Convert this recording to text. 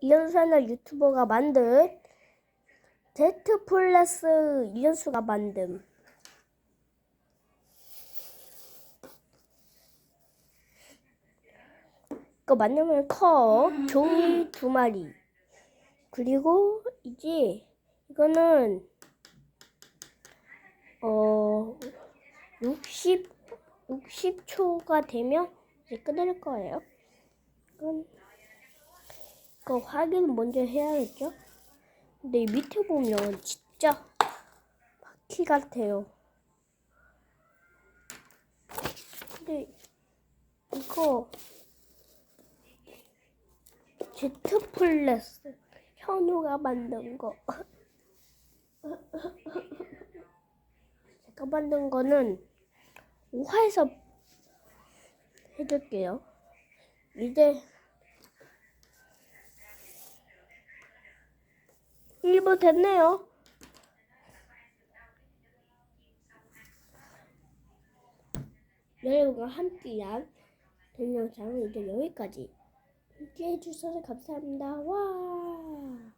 이현수는 유튜버가 만든 제트 플러스 이현수가 만든 이거 만들면 커 종이 두 마리 그리고 이제 이거는 어 60, 60초가 되면 이제 끊을 거예요. 이건 이거 확인 먼저 해야겠죠? 근데 이 밑에 보면 진짜 바퀴 같아요. 근데 이거 제트 플러스 현우가 만든 거. 제가 만든 거는 5화에서 해줄게요. 이제 1부 됐네요. 여러분과 함께한 동영상은 이제 여기까지. 함께 해 주셔서 감사합니다. 와.